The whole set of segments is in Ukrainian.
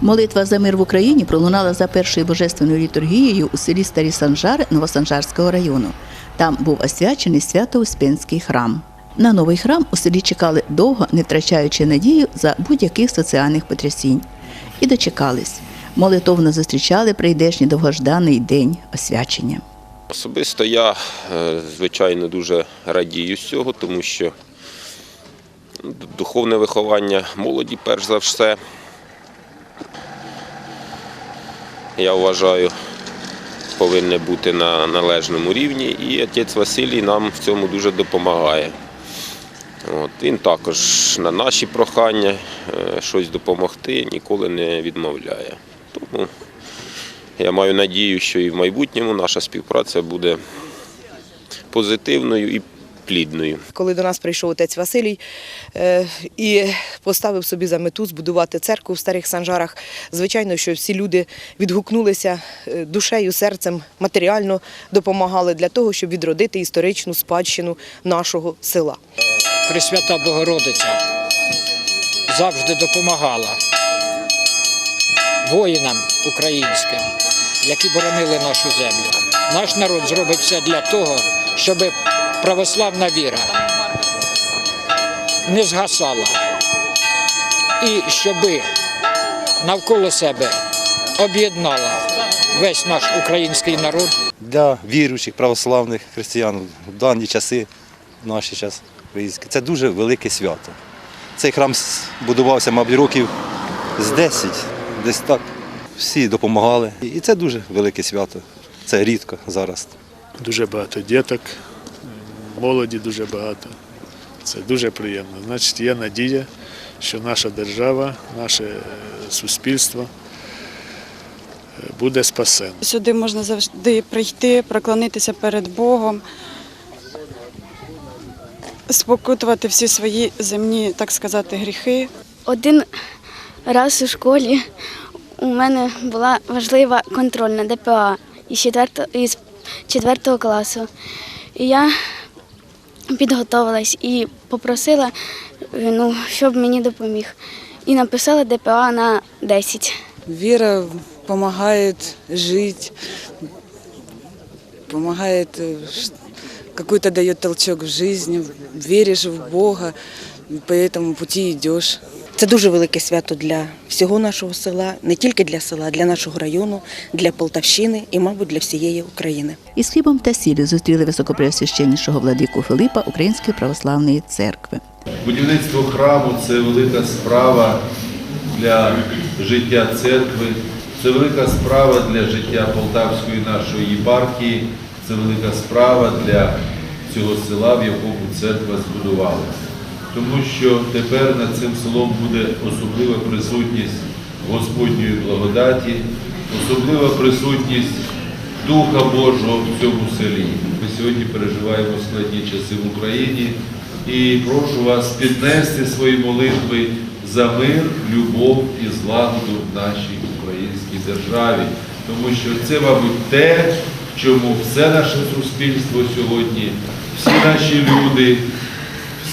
Молитва за мир в Україні пролунала за першою божественною літургією у селі Старі Санжари Новосанжарського району. Там був освячений Свято-Успенський храм. На новий храм у селі чекали довго, не втрачаючи надію за будь-яких соціальних потрясінь. І дочекались. Молитовно зустрічали прийдешній довгожданий день освячення. Особисто я, е, звичайно, дуже радію з цього, тому що ну, духовне виховання молоді, перш за все, я вважаю, повинне бути на належному рівні, і отець Василій нам в цьому дуже допомагає. От, він також на наші прохання е, щось допомогти ніколи не відмовляє. Тому я маю надію, що і в майбутньому наша співпраця буде позитивною і плідною. коли до нас прийшов отець Василій е, і поставив собі за мету збудувати церкву в старих санжарах. Звичайно, що всі люди відгукнулися е, душею, серцем, матеріально допомагали для того, щоб відродити історичну спадщину нашого села. Пресвята Богородиця завжди допомагала воїнам українським, які боронили нашу землю. Наш народ зробить все для того, щоб православна віра не згасала і щоб навколо себе об'єднала весь наш український народ. для віруючих православних християн в дані часи, в наші час українські. Це дуже велике свято. Цей храм будувався, мабуть, років з 10, десь так. Всі допомагали. І- І це дуже велике свято. Це рідко зараз. дуже багато діток, молоді дуже багато. Це дуже приємно. Значить, є надія, що наша держава, наше е, суспільство е, буде спасено. Сюди можна завжди прийти, проклонитися перед Богом, спокутувати всі свої земні, так сказати, гріхи. Один раз у школі у мене була важлива контрольна ДПА із 4, із 4 класу. І я підготувалась і попросила, е, ну, щоб мені допоміг. І написала ДПА на 10. Віра допомагає жити, допомагає ш- какой-то дает толчок в житті, віриш в Бога, по цьому пути идешь. Це дуже велике свято для всього нашого села, не тільки для села, для нашого району, для Полтавщини і, мабуть, для всієї України. Із хлібом та сіллю зустріли високопреосвященнішого владику Филипа Української православної церкви. Будівництво храму це велика справа для життя церкви, це велика справа для життя Полтавської нашої єпархії, це велика справа для цього села, в якому церква збудувалася. Тому що тепер над цим селом буде особлива присутність Господньої благодаті, особлива присутність Духа Божого в цьому селі. Ми сьогодні переживаємо складні часи в Україні і прошу вас піднести свої молитви за мир, любов і злагоду в нашій українській державі, тому що це, мабуть, те, чому все наше суспільство сьогодні, всі наші люди,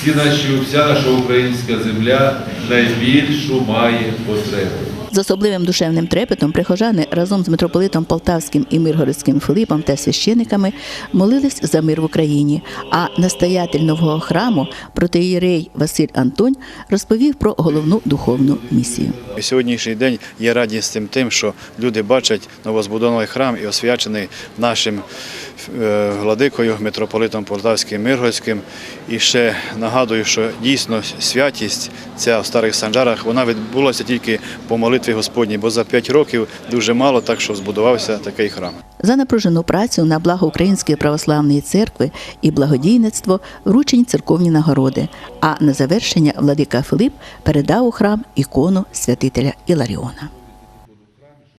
всі наші, вся наша українська земля найбільшу має потребу. З особливим душевним трепетом прихожани разом з митрополитом Полтавським і Миргородським Филипом та священиками молились за мир в Україні. А настоятель нового храму протиєрей Василь Антонь розповів про головну духовну місію. Сьогоднішній день є радісним тим, що люди бачать новозбудований храм і освячений нашим е, владикою, митрополитом Полтавським Миргородським. І ще нагадую, що дійсно святість ця в старих санджарах вона відбулася тільки по молитві Господній, бо за п'ять років дуже мало так, що збудувався такий храм. За напружену працю на благо Української православної церкви і благодійництво вручені церковні нагороди. А на завершення владика Филип передав у храм ікону святителя Іларіона.